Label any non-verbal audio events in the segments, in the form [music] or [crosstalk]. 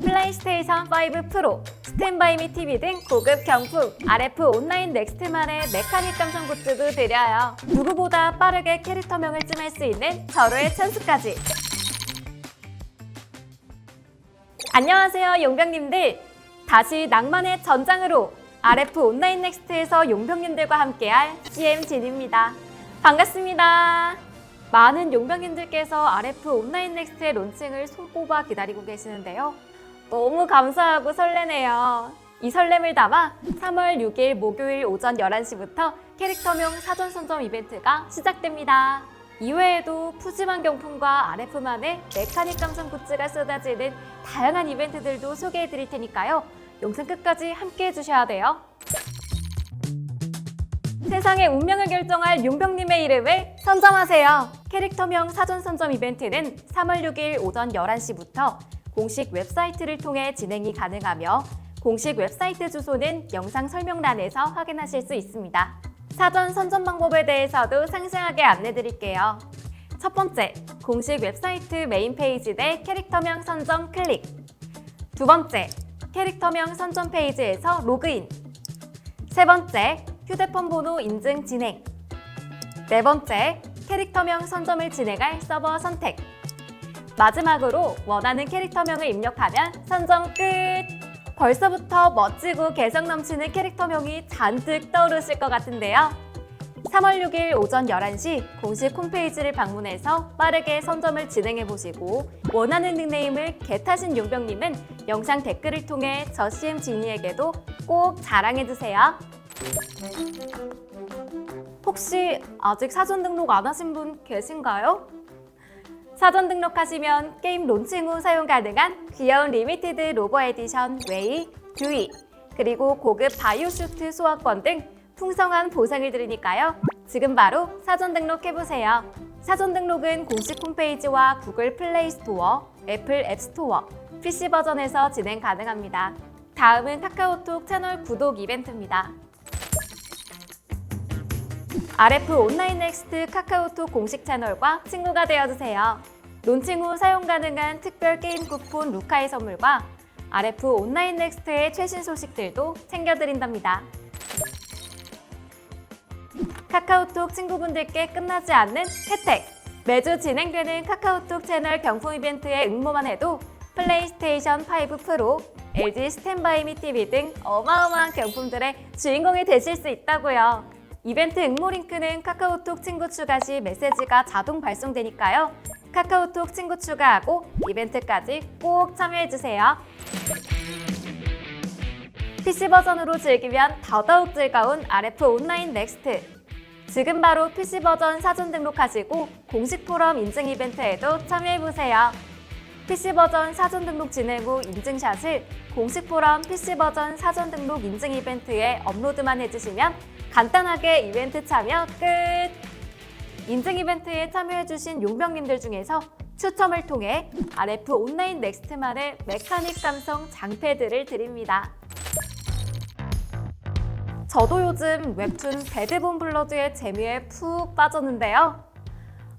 플레이스테이션 5 프로, 스탠바이미 TV 등 고급 경품, RF 온라인 넥스트만의 메카닉 감성 굿즈도 드려요. 누구보다 빠르게 캐릭터명을 찜할 수 있는 절호의 찬스까지. 안녕하세요, 용병님들. 다시 낭만의 전장으로 RF 온라인 넥스트에서 용병님들과 함께할 CM 진입니다. 반갑습니다. 많은 용병님들께서 RF 온라인 넥스트의 론칭을 손꼽아 기다리고 계시는데요. 너무 감사하고 설레네요. 이 설렘을 담아 3월 6일 목요일 오전 11시부터 캐릭터명 사전 선점 이벤트가 시작됩니다. 이외에도 푸짐한 경품과 RF만의 메카닉 감성 굿즈가 쏟아지는 다양한 이벤트들도 소개해 드릴 테니까요. 영상 끝까지 함께 해주셔야 돼요. 세상의 운명을 결정할 용병님의 이름을 선점하세요. 캐릭터명 사전 선점 이벤트는 3월 6일 오전 11시부터 공식 웹사이트를 통해 진행이 가능하며 공식 웹사이트 주소는 영상 설명란에서 확인하실 수 있습니다. 사전 선점 방법에 대해서도 상세하게 안내 드릴게요. 첫 번째, 공식 웹사이트 메인 페이지 내 캐릭터명 선점 클릭. 두 번째, 캐릭터명 선점 페이지에서 로그인. 세 번째, 휴대폰 번호 인증 진행. 네 번째, 캐릭터명 선점을 진행할 서버 선택. 마지막으로 원하는 캐릭터명을 입력하면 선점 끝! 벌써부터 멋지고 개성 넘치는 캐릭터명이 잔뜩 떠오르실 것 같은데요. 3월 6일 오전 11시 공식 홈페이지를 방문해서 빠르게 선점을 진행해 보시고 원하는 닉네임을 개타신 용병님은 영상 댓글을 통해 저 CM 지니에게도 꼭 자랑해 주세요. 혹시 아직 사전 등록 안 하신 분 계신가요? 사전 등록하시면 게임 론칭 후 사용 가능한 귀여운 리미티드 로버 에디션 웨이, 듀이, 그리고 고급 바이오 슈트 소화권 등 풍성한 보상을 드리니까요. 지금 바로 사전 등록해보세요. 사전 등록은 공식 홈페이지와 구글 플레이 스토어, 애플 앱 스토어, PC 버전에서 진행 가능합니다. 다음은 카카오톡 채널 구독 이벤트입니다. RF 온라인 넥스트 카카오톡 공식 채널과 친구가 되어주세요. 론칭 후 사용 가능한 특별 게임 쿠폰 루카의 선물과 RF 온라인 넥스트의 최신 소식들도 챙겨드린답니다. 카카오톡 친구분들께 끝나지 않는 혜택! 매주 진행되는 카카오톡 채널 경품 이벤트에 응모만 해도 플레이스테이션 5 프로, LG 스탠바이미 TV 등 어마어마한 경품들의 주인공이 되실 수 있다고요. 이벤트 응모 링크는 카카오톡 친구 추가 시 메시지가 자동 발송되니까요. 카카오톡 친구 추가하고 이벤트까지 꼭 참여해주세요. PC 버전으로 즐기면 더더욱 즐거운 RF 온라인 넥스트. 지금 바로 PC 버전 사전 등록하시고 공식 포럼 인증 이벤트에도 참여해보세요. PC 버전 사전 등록 진행 후 인증샷을 공식 포럼 PC 버전 사전 등록 인증 이벤트에 업로드만 해주시면 간단하게 이벤트 참여 끝! 인증 이벤트에 참여해주신 용병님들 중에서 추첨을 통해 RF 온라인 넥스트만의 메카닉 감성 장패들을 드립니다. 저도 요즘 웹툰 배드본 블러드의 재미에 푹 빠졌는데요.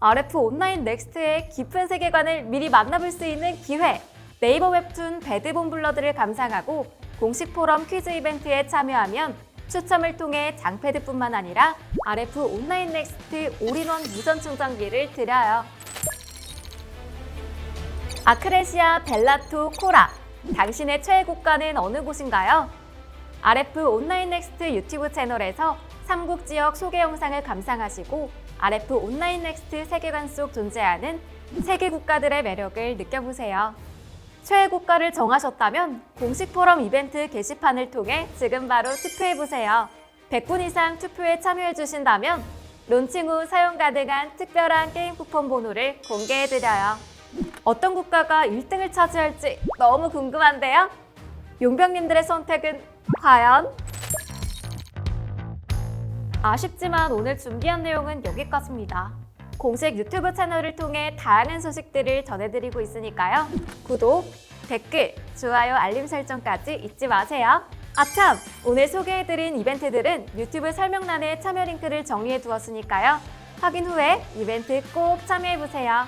RF 온라인 넥스트의 깊은 세계관을 미리 만나볼 수 있는 기회! 네이버 웹툰 배드본 블러드를 감상하고 공식 포럼 퀴즈 이벤트에 참여하면 추첨을 통해 장패드뿐만 아니라 RF 온라인 넥스트 올인원 무선 충전기를 드려요. 아크레시아 벨라토 코라. 당신의 최애 국가는 어느 곳인가요? RF 온라인 넥스트 유튜브 채널에서 삼국 지역 소개 영상을 감상하시고 RF 온라인 넥스트 세계관 속 존재하는 세계 국가들의 매력을 느껴보세요. 최애 국가를 정하셨다면 공식 포럼 이벤트 게시판을 통해 지금 바로 투표해보세요. 100분 이상 투표에 참여해주신다면 론칭 후 사용 가능한 특별한 게임 쿠폰 번호를 공개해드려요. 어떤 국가가 1등을 차지할지 너무 궁금한데요? 용병님들의 선택은 과연? 아쉽지만 오늘 준비한 내용은 여기까지입니다. 공식 유튜브 채널을 통해 다양한 소식들을 전해드리고 있으니까요. 구독, 댓글, 좋아요, 알림 설정까지 잊지 마세요. 아참! 오늘 소개해드린 이벤트들은 유튜브 설명란에 참여 링크를 정리해 두었으니까요. 확인 후에 이벤트 꼭 참여해보세요.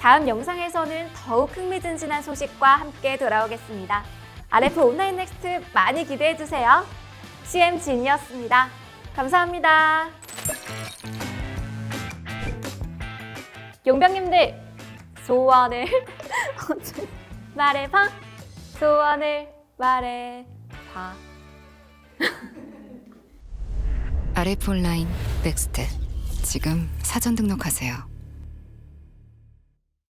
다음 영상에서는 더욱 흥미진진한 소식과 함께 돌아오겠습니다. RF 온라인 넥스트 많이 기대해 주세요. CM 진이었습니다. 감사합니다. 용병님들 소원을 [laughs] 말해봐. 소원을 말해봐. 온라인 넥스트 지금 사전 등록하세요.